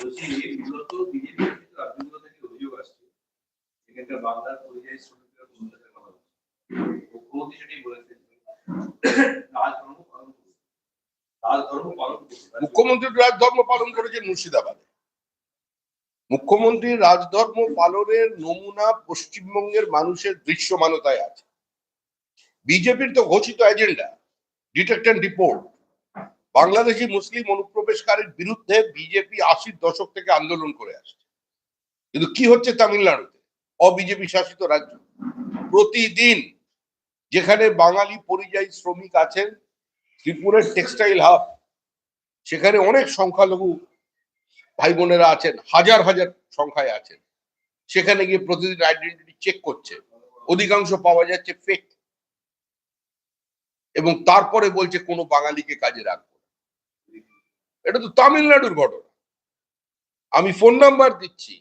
বলছি থেকে অভিযোগ আসছে। বাংলার পরিযায়ী শ্রমিকরা কথা মুখ্যমন্ত্রী রাজধর্ম পালন করুন রাজধর্ম পালন করুন মুখ্যমন্ত্রী রাজধর্ম পালন মুর্শিদাবাদে। মুখ্যমন্ত্রী রাজধর্ম পালনের নমুনা পশ্চিমবঙ্গের মানুষের দৃশ্যমানতায় আছে। বিজেপির তো ঘোষিত এজেন্ডা ডিটেক্ট রিপোর্ট বাংলাদেশি মুসলিম অনুপ্রবেশকারীর বিরুদ্ধে বিজেপি আশির দশক থেকে আন্দোলন করে আসছে। কিন্তু কি হচ্ছে তামিলনাড়ুতে? অবিজেপি শাসিত রাজ্য। প্রতিদিন যেখানে বাঙালি পরিযায়ী শ্রমিক আছেন, ত্রিপুরের টেক্সটাইল হাব, সেখানে অনেক সংখ্যালঘু ভাই বোনেরা আছেন, হাজার হাজার সংখ্যায় আছেন। সেখানে গিয়ে প্রতিদিন আইডেন্টিটি চেক করছে। অধিকাংশ পাওয়া যাচ্ছে ফেক এবং তারপরে বলছে কোনো বাঙালিকে কাজে রাখব। এটা তো তামিলনাড়ুর ঘটনা। আমি ফোন নাম্বার দিচ্ছি।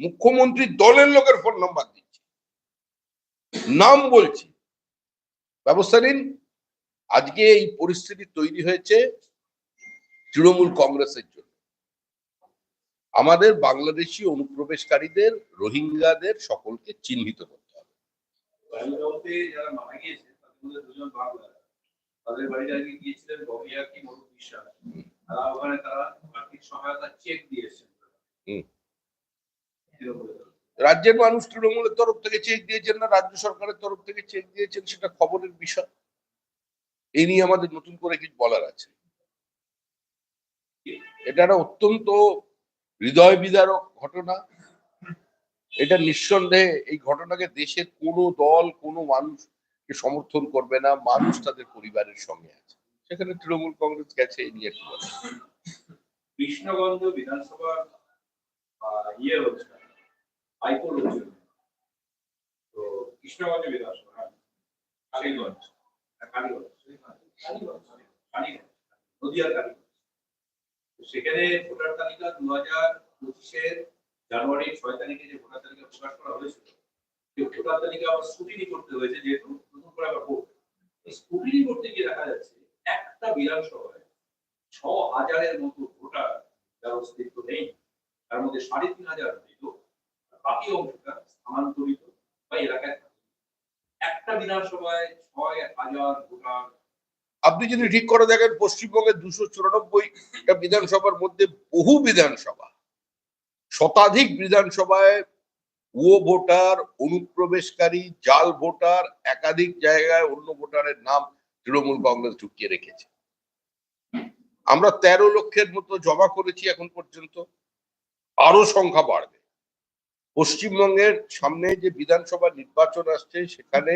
মুখ্যমন্ত্রী দলের লোকের ফোন নাম্বার দিচ্ছি। নাম বলছি। ব্যবস্থা নিন। আজকে এই পরিস্থিতি তৈরি হয়েছে তৃণমূল কংগ্রেসের জন্য। আমাদের বাংলাদেশি অনুপ্রবেশকারীদের রোহিঙ্গাদের সকলকে চিহ্নিত করতে হবে। তাদের বাড়িতে আজকে গিয়েছিলেন ববিয়া কি মরু বিশ্বাস? ওখানে তারা আর্থিক সহায়তা চেক দিয়েছেন হুম। তৃণমূলের তরফে। রাজ্যের মানুষ তৃণমূলের তরফ থেকে চেক দিয়েছেন না রাজ্য সরকারের তরফ থেকে চেক দিয়েছেন সেটা খবরের বিষয়। এই নিয়ে আমাদের নতুন করে কিছু বলার আছে। এটা একটা অত্যন্ত হৃদয় বিদারক ঘটনা। এটা নিঃসন্দেহে এই ঘটনাকে দেশের কোনো দল কোনো মানুষকে সমর্থন করবে না। মানুষ তাদের পরিবারের সঙ্গে আছে। সেখানে তৃণমূল কংগ্রেস গেছে কৃষ্ণগঞ্জ ভোটার তালিকা হাজার জানুয়ারি ছয় তারিখে যে ভোটার তালিকা প্রকাশ করা হয়েছিল তালিকা আবার স্কুটিনি করতে হয়েছে যেহেতু নতুন করে আবার ভোট। স্কুটিনি করতে গিয়ে দেখা যাচ্ছে একটা বিধানসভায় ছ হাজারের মতো ভোটার যার অস্তিত্ব নেই। তার মধ্যে সাড়ে তিন হাজার মৃত বাকি অংশটা স্থানান্তরিত বা এলাকায় থাকে। একটা বিধানসভায় ছয় হাজার ভোটার। আপনি যদি ঠিক করে দেখেন, পশ্চিমবঙ্গের দুশো চুরানব্বইটা বিধানসভার মধ্যে বহু বিধানসভা। শতাধিক বিধানসভায় ও ভোটার, অনুপ্রবেশকারী, জাল ভোটার, একাধিক জায়গায় অন্য ভোটারের নাম তৃণমূল কংগ্রেস ঢুকিয়ে রেখেছে। আমরা তেরো লক্ষের মতো জমা করেছি এখন পর্যন্ত আরও সংখ্যা বাড়বে। পশ্চিমবঙ্গের সামনে যে বিধানসভা নির্বাচন আসছে, সেখানে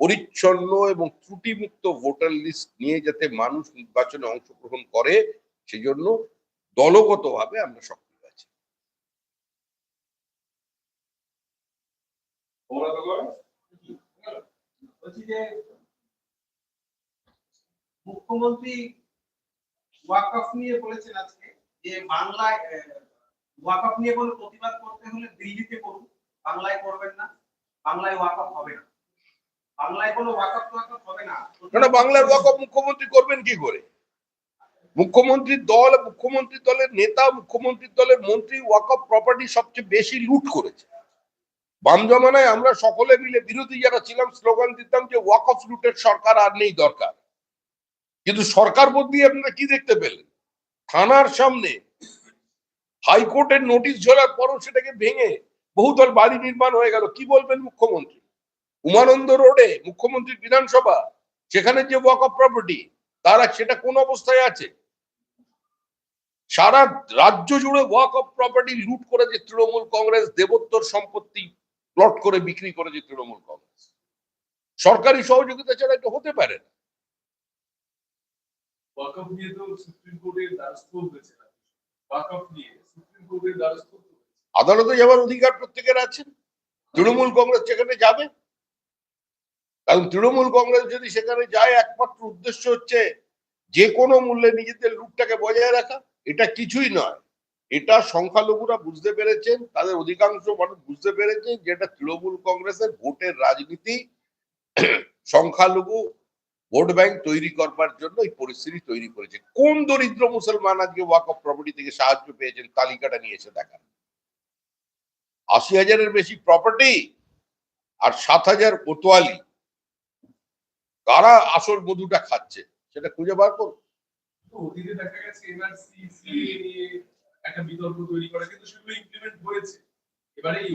পরিচ্ছন্ন এবং ত্রুটিমুক্ত ভোটার লিস্ট নিয়ে যাতে মানুষ নির্বাচনে অংশগ্রহণ করে, সেজন্য দলগতভাবে আমরা সক্রিয় আছি। যে মুখ্যমন্ত্রী ওয়াকফ নিয়ে বলেছেন আজকে যে বাংলায় ওয়াকফ নিয়ে কোনো প্রতিবাদ করতে হলে দিল্লিতে করুন, বাংলায় করবেন না, বাংলায় ওয়াকফ হবে না। বাংলায় কোনো ওয়াকফ ওয়াকফ হবে না। কেন বাংলার ওয়াকফ মুখ্যমন্ত্রী করবেন কি করে? মুখ্যমন্ত্রীর দল, মুখ্যমন্ত্রী দলের নেতা মুখ্যমন্ত্রীর দলের মন্ত্রী ওয়াকফ প্রপার্টি সবচেয়ে বেশি লুট করেছে। বাম জমানায় আমরা সকলে মিলে বিরোধী যারা ছিলাম স্লোগান দিতাম যে ওয়াকফ লুটের সরকার আর নেই দরকার। কিন্তু সরকার বদলিয়ে আপনারা কি দেখতে পেলেন? থানার সামনে হাইকোর্টের নোটিশ ঝোলার পরও সেটাকে ভেঙে বহুতল বাড়ি নির্মাণ হয়ে গেল। কি বলবেন মুখ্যমন্ত্রী? উমানন্দ রোডে মুখ্যমন্ত্রীর বিধানসভা, সেখানে যে ওয়াক অফ প্রপার্টি তারা সেটা কোন অবস্থায় আছে? সারা রাজ্য জুড়ে ওয়াক অফ প্রপার্টি লুট করেছে তৃণমূল কংগ্রেস, দেবোত্তর সম্পত্তি প্লট করে বিক্রি করেছে তৃণমূল কংগ্রেস। সরকারি সহযোগিতা ছাড়া এটা হতে পারে না। ওয়াকফ নিয়ে তো সুপ্রিম কোর্টের দ্বারস্থ হয়েছে ওয়াকফ নিয়ে সুপ্রিম কোর্টের দ্বারস্থ আদালতে যাওয়ার অধিকার প্রত্যেকের আছে। তৃণমূল কংগ্রেস সেখানে যাবে, কারণ তৃণমূল কংগ্রেস যদি সেখানে যায়, একমাত্র উদ্দেশ্য হচ্ছে যে কোনো মূল্যে নিজেদের লুটটাকে বজায় রাখা। এটা কিছুই নয়। এটা সংখ্যালঘুরা বুঝতে পেরেছেন, তাদের অধিকাংশ মানুষ বুঝতে পেরেছেন যেটা তৃণমূল কংগ্রেসের ভোটের রাজনীতি। সংখ্যালঘু ভোট ব্যাংক তৈরি করবার জন্য এই পরিস্থিতি তৈরি করেছে। কোন দরিদ্র মুসলমান আজকে ওয়াক অফ প্রপার্টি থেকে সাহায্য পেয়েছেন? তালিকাটা নিয়ে এসে দেখান। আশি হাজারের বেশি প্রপার্টি আর সাত হাজার কোতোয়ালি। কারা আসল মধুটা খাচ্ছে? সেটা খুঁজে বার করুন। দেখা গেছে নিয়ে এবারে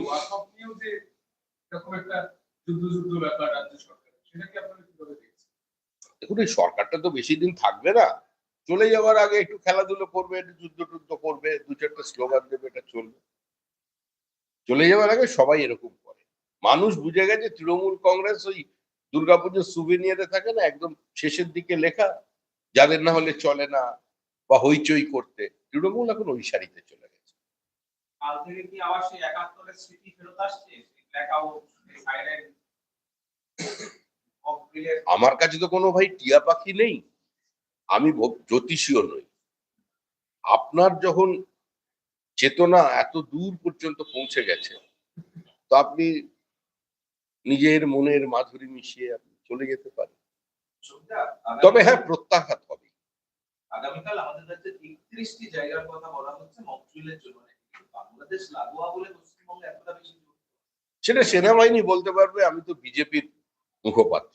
দেখুন এই সরকারটা তো বেশি দিন থাকবে না। চলে যাওয়ার আগে একটু খেলাধুলো করবে যুদ্ধ টুদ্ধ করবে, দু চারটা স্লোগান দেবে, এটা চলবে। চলে যাওয়ার আগে সবাই এরকম করে। মানুষ বুঝে গেছে তৃণমূল কংগ্রেস ওই দুর্গাপুজোর সুবিনিয়ারে থাকে না, একদম শেষের দিকে লেখা, যাদের না হলে চলে না বা হইচই করতে। তৃণমূল এখন ওই সারিতে চলে গেছে। কাল থেকে কি আবার সেই একাত্তরের স্মৃতি ফেরত আসছে? আমার কাছে তো কোনো ভাই টিয়া পাখি নেই আমি জ্যোতিষীয় নই। আপনার যখন চেতনা এত দূর পর্যন্ত পৌঁছে গেছে তো আপনি নিজের মনের মাধুরী মিশিয়ে আপনি চলে যেতে পারেন। তবে হ্যাঁ প্রত্যাঘাত হবে। আগামীকাল আমাদের রাজ্যে একত্রিশটি জায়গার কথা বলা হচ্ছে মকড্রিলের জন্য। বাংলাদেশ লাগোয়া বলে পশ্চিমবঙ্গে এতটা বেশি সেটা সেনাবাহিনী বলতে পারবে আমি তো বিজেপির মুখপাত্র।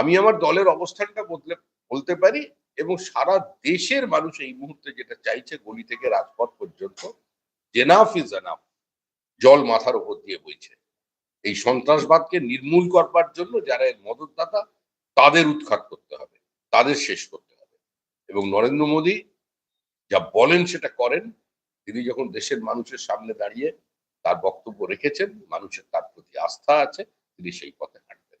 আমি আমার দলের অবস্থানটা বদলে, বলতে পারি এবং সারা দেশের মানুষ এই মুহূর্তে যেটা চাইছে গলি থেকে রাজপথ পর্যন্ত জেনাফ ইজ এনাফ জল মাথার উপর দিয়ে বইছে। এই সন্ত্রাসবাদকে নির্মূল করবার জন্য যারা এর মদতদাতা, তাদের উৎখাত করতে হবে, তাদের শেষ করতে হবে। এবং নরেন্দ্র মোদী যা বলেন সেটা করেন, তিনি যখন দেশের মানুষের সামনে দাঁড়িয়ে তার বক্তব্য রেখেছেন, মানুষের তার প্রতি আস্থা আছে, তিনি সেই পথে হাঁটবেন।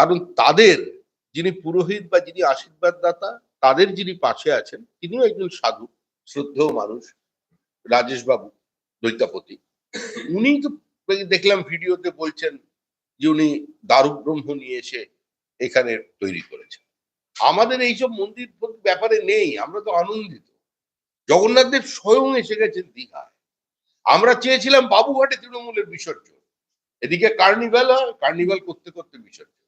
কারণ তাদের যিনি পুরোহিত বা যিনি আশীর্বাদ দাতা তাদের যিনি পাশে আছেন, তিনিও একজন সাধু, শ্রদ্ধেয় মানুষ রাজেশ বাবু দৈতাপতি উনি তো দেখলাম ভিডিওতে বলছেন যে উনি দারু ব্রহ্ম নিয়ে এসে এখানে তৈরি করেছেন। আমাদের এইসব মন্দির ব্যাপারে নেই, আমরা তো আনন্দিত। জগন্নাথ দেব স্বয়ং এসে গেছেন দীঘায়। আমরা চেয়েছিলাম বাবুঘাটে তৃণমূলের বিসর্জন। এদিকে কার্নিভাল হয়, কার্নিভাল করতে করতে বিসর্জন।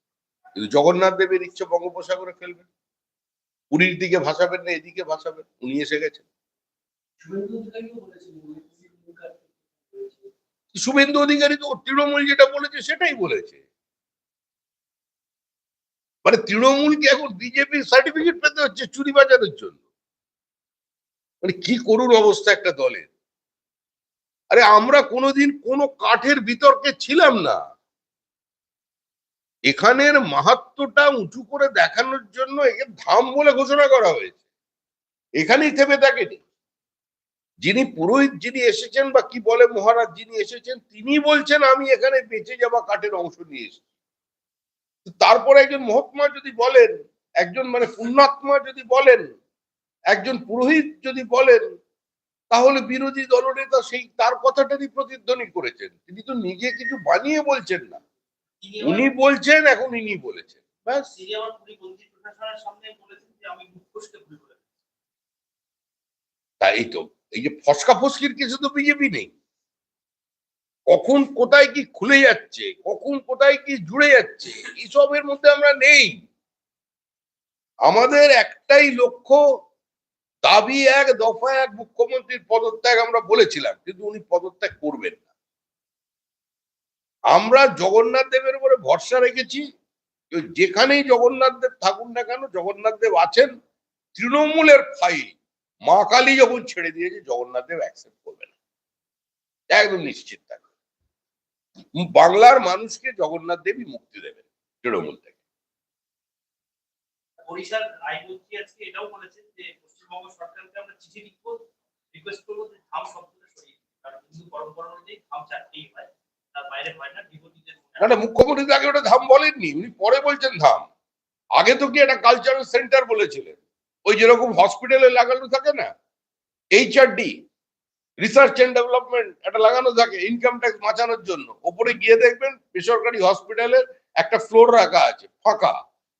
কিন্তু জগন্নাথ দেবের ইচ্ছে বঙ্গোপসাগরে ফেলবেন। পুরীর দিকে ভাসাবেন না এদিকে ভাসাবেন উনি এসে গেছেন। শুভেন্দু অধিকারী তো তৃণমূল যেটা বলেছে সেটাই বলেছে। মানে তৃণমূলকে এখন বিজেপি সার্টিফিকেট পেতে হচ্ছে চুরি বাজানোর জন্য। মানে কি করুন অবস্থা একটা দলের। আরে আমরা কোনোদিন কোনো কাঠের বিতর্কে ছিলাম না। এখানের মাহাত্মটা উঁচু করে দেখানোর জন্য একে ধাম বলে ঘোষণা করা হয়েছে। এখানেই থেমে থাকেনি। যিনি পুরোহিত যিনি এসেছেন বা কি বলে মহারাজ যিনি এসেছেন তিনি বলছেন, আমি এখানে বেঁচে যাওয়া কাঠের অংশ নিয়ে এসেছি। তারপরে একজন মহাত্মা যদি বলেন, একজন মানে পুণ্যাত্মা যদি বলেন, একজন পুরোহিত যদি বলেন, তাহলে বিরোধী দলনেতা সেই তার কথাটারই প্রতিধ্বনি করেছেন। তিনি তো নিজে কিছু বানিয়ে বলছেন না। উনি বলছেন এখন ইনি বলেছেন। ব্যাস। তাই তো এই যে ফসকা ফসকির কিছু তো বিজেপি নেই। কখন কোথায় কি খুলে যাচ্ছে কখন কোথায় কি জুড়ে যাচ্ছে এইসবের মধ্যে আমরা নেই। আমাদের একটাই লক্ষ্য দাবি এক দফা এক মুখ্যমন্ত্রীর পদত্যাগ আমরা বলেছিলাম কিন্তু উনি পদত্যাগ করবেন না। আমরা জগন্নাথ দেবের উপরে ভরসা রেখেছি যেখানেই জগন্নাথ দেব থাকুন না কেন, জগন্নাথ দেব আছেন, তৃণমূলের ফাইল। মা কালী যখন ছেড়ে দিয়েছে, জগন্নাথ দেব অ্যাকসেপ্ট করবে না। একদম নিশ্চিত থাকবে। বাংলার মানুষকে জগন্নাথ দেবী মুক্তি দেবেন তৃণমূল থেকে। এটাও বলেছেন যে পশ্চিমবঙ্গ সরকারকে আমরা চিঠি লিখব রিকোয়েস্ট করব যে সরিয়ে কারণ হিন্দু পরম্পরা অনুযায়ী চারটেই হয়। না মুখ্যমন্ত্রী আগে ওটা ধাম বলেননি, উনি পরে বলছেন ধাম। আগে তো কি একটা কালচারাল সেন্টার বলেছিলেন, ওই যেরকম হসপিটালে লাগানো থাকে না রিসার্চ এন্ড ডেভেলপমেন্ট একটা লাগানো থাকে ইনকাম ট্যাক্স বাঁচানোর জন্য। ওপরে গিয়ে দেখবেন বেসরকারি হসপিটালের একটা ফ্লোর রাখা আছে, ফাঁকা।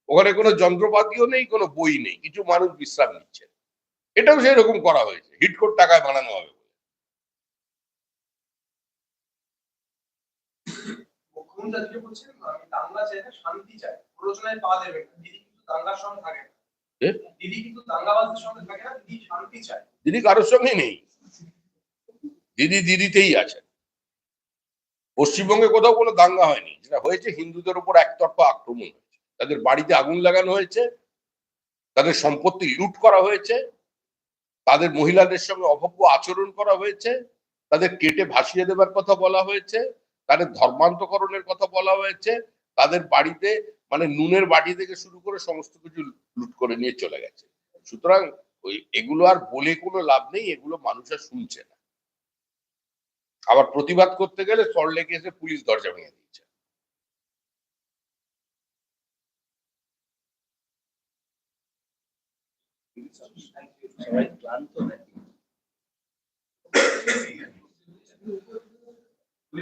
ওখানে কোনো যন্ত্রপাতিও নেই, কোনো বই নেই, কিছু মানুষ বিশ্রাম নিচ্ছে। এটাও সেরকম করা হয়েছে হিটকোট টাকায় বানানো হবে আমি দাঙ্গা চাই না শান্তি চাই। প্ররোচনায় পা দেবে না। দিদি কিন্তু দাঙ্গার সঙ্গে থাকে না। দিদি কিন্তু দাঙ্গাবাজদের সঙ্গে থাকে না। দিদি শান্তি চায়। দিদি কারোর সঙ্গে নেই। দিদি দিদিতেই আছেন পশ্চিমবঙ্গে কোথাও কোনো দাঙ্গা হয়নি। যেটা হয়েছে হিন্দুদের উপর একতরফা আক্রমণ হয়েছে। তাদের বাড়িতে আগুন লাগানো হয়েছে। তাদের সম্পত্তি লুট করা হয়েছে। তাদের মহিলাদের সঙ্গে অভব্য আচরণ করা হয়েছে। তাদের কেটে ভাসিয়ে দেবার কথা বলা হয়েছে। তাদের ধর্মান্তকরণের কথা বলা হয়েছে, তাদের বাড়িতে মানে নুনের বাটি থেকে শুরু করে সমস্ত কিছু লুট করে নিয়ে চলে গেছে। সুতরাং ওই এগুলো আর বলে কোনো লাভ নেই, এগুলো মানুষ আর শুনছে না। আবার প্রতিবাদ করতে গেলে সল্টলেকে এসে পুলিশ দরজা ভেঙে দিয়েছে। সবাই ক্লান্ত নাকি আর চল না কি? ওই সব দিয়ে ওই সব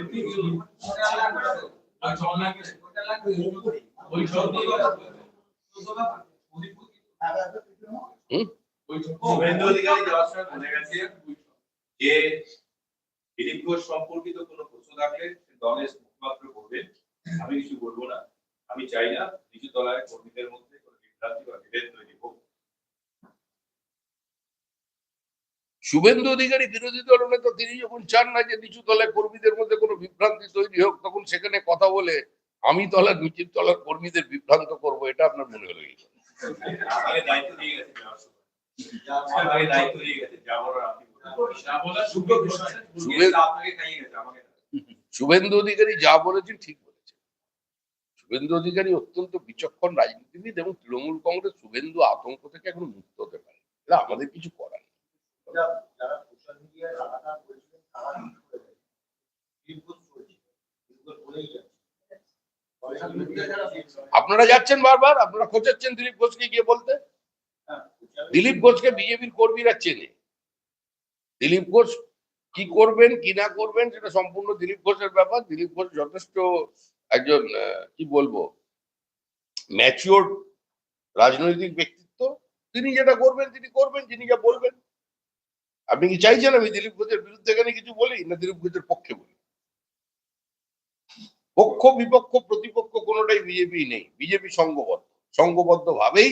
সম্পর্কিত কোনো প্রশ্ন থাকলে দলের মুখপাত্র করবেন আমি কিছু বলব না আমি চাই না নিচু তলায় কর্মীদের মধ্যে কোনো বিভ্রান্তি বা বিভেদ তৈরি শুভেন্দু অধিকারী বিরোধী দল নেতা, তিনি যখন চান না যে নিচু তলায় কর্মীদের মধ্যে কোনো বিভ্রান্তি তৈরি হোক, তখন সেখানে কথা বলে, আমি তলার নিচের তলার কর্মীদের বিভ্রান্ত করব, এটা আপনার মনে হলো। শুভেন্দু অধিকারী যা বলেছেন ঠিক বলেছেন শুভেন্দু অধিকারী অত্যন্ত বিচক্ষণ রাজনীতিবিদ এবং তৃণমূল কংগ্রেস শুভেন্দু আতঙ্ক থেকে এখন মুক্ত হতে পারে আমাদের কিছু করে আপনারা যাচ্ছেন বারবার আপনারা খোঁচাচ্ছেন দিলীপ ঘোষকে গিয়ে বলতে? দিলীপ ঘোষকে বিজেপির কর্মীরা চেনে। দিলীপ ঘোষ কি করবেন কি না করবেন সেটা সম্পূর্ণ দিলীপ ঘোষের ব্যাপার। দিলীপ ঘোষ যথেষ্ট একজন আহ, কি বলব ম্যাচিওর রাজনৈতিক ব্যক্তিত্ব। তিনি যেটা করবেন তিনি করবেন তিনি যা বলবেন। আপনি কি চাইছেন আমি দিলীপ ঘোষের বিরুদ্ধে এখানে কিছু বলি? না দিলীপ ঘোষের পক্ষে বলি? পক্ষ, বিপক্ষ, প্রতিপক্ষ কোনোটাই বিজেপি নেই। বিজেপি সংঘবদ্ধ। সংঘবদ্ধ ভাবেই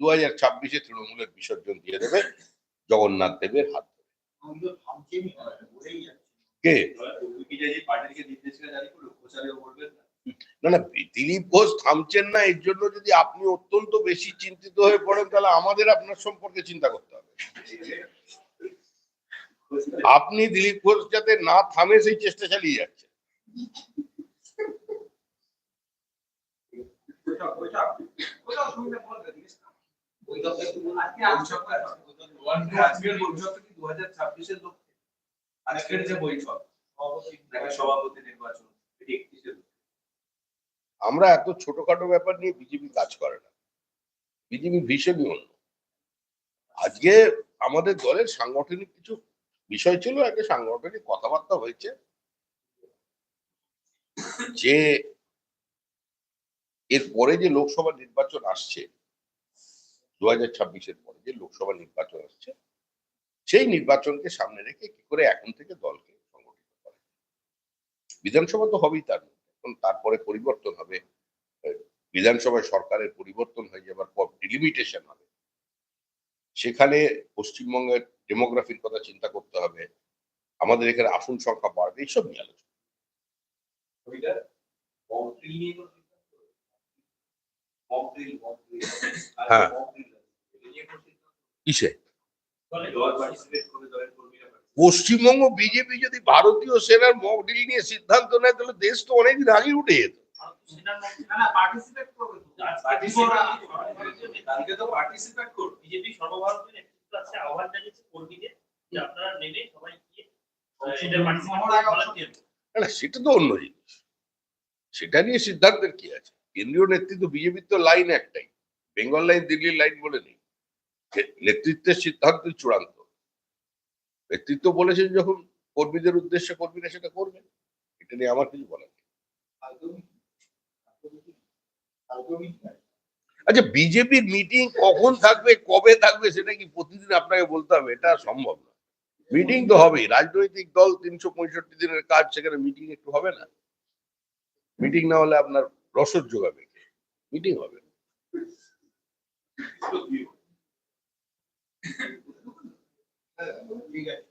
দু হাজার ছাব্বিশে তৃণমূলের বিসর্জন দিয়ে দেবে। জগন্নাথ দেবের হাত কে? না না, দিলীপ ঘোষ থামছেন না, এর জন্য যদি আপনি অত্যন্ত বেশি চিন্তিত হয়ে পড়েন, তাহলে আমাদের আপনার সম্পর্কে চিন্তা করতে হবে। আপনি দিলীপ ঘোষ যাতে না থামে, সেই চেষ্টা চালিয়ে যাচ্ছেন বৈঠক বৈঠক কোথাও শুনতে বলবে জিনিসটা বৈঠকটা একটু বলুন। আজকে আলোচনা ওয়ান টু আজকের বৈঠকটা কি দু হাজার ছাব্বিশের লক্ষ্যে আজকের যে বৈঠক একটা সভাপতি নির্বাচন এটি একত্রিশে আমরা এত ছোটখাটো ব্যাপার নিয়ে বিজেপি কাজ করে না বিজেপি ভীষণই অন্য আজকে আমাদের দলের সাংগঠনিক কিছু বিষয় ছিল, একটা সাংগঠনিক কথাবার্তা হয়েছে যে এর পরে যে লোকসভা নির্বাচন আসছে, দু হাজার ছাব্বিশের পরে যে লোকসভা নির্বাচন আসছে, সেই নির্বাচনকে সামনে রেখে কি করে এখন থেকে দলকে সংগঠিত করে বিধানসভা তো হবেই তার তারপরে পরিবর্তন হবে। বিধানসভায় সরকারের পরিবর্তন হয়ে যাবার পর ডিলিমিটেশন হবে। সেখানে পশ্চিমবঙ্গের ডেমোগ্রাফির কথা চিন্তা করতে হবে। আমাদের এখানে আসন সংখ্যা বাড়বে এইসব নিয়ে আলোচনা। হ্যাঁ। কিসে? পশ্চিমবঙ্গ বিজেপি যদি ভারতীয় সেনার মক ডিল নিয়ে সিদ্ধান্ত নেয় তাহলে দেশ তো অনেকদিন আগে উঠে যেত। না না পার্টিসিপেট করবে করবে আছে আহ্বান জানিয়েছে কর্মীদের যে আপনারা নেমে সবাই গিয়ে সেটা তো অন্য জিনিস। সেটা নিয়ে সিদ্ধান্তের কি আছে? কেন্দ্রীয় নেতৃত্ব বিজেপির তো লাইন একটাই। বেঙ্গল লাইন দিল্লির লাইন বলে নেই। নেতৃত্বের সিদ্ধান্ত চূড়ান্ত। নেতৃত্ব বলেছেন যখন কর্মীদের উদ্দেশ্যে কর্মীরা সেটা করবেন এটা নিয়ে আমার কিছু বলার নেই। আচ্ছা বিজেপির মিটিং কখন থাকবে, কবে থাকবে সেটা কি প্রতিদিন আপনাকে বলতে হবে? এটা সম্ভব না। মিটিং তো হবেই। রাজনৈতিক দল তিনশো পঁয়ষট্টি দিনের কাজ, সেখানে মিটিং একটু হবে না। মিটিং না হলে আপনার রসদ যোগাবে। মিটিং হবে ঠিক আছে।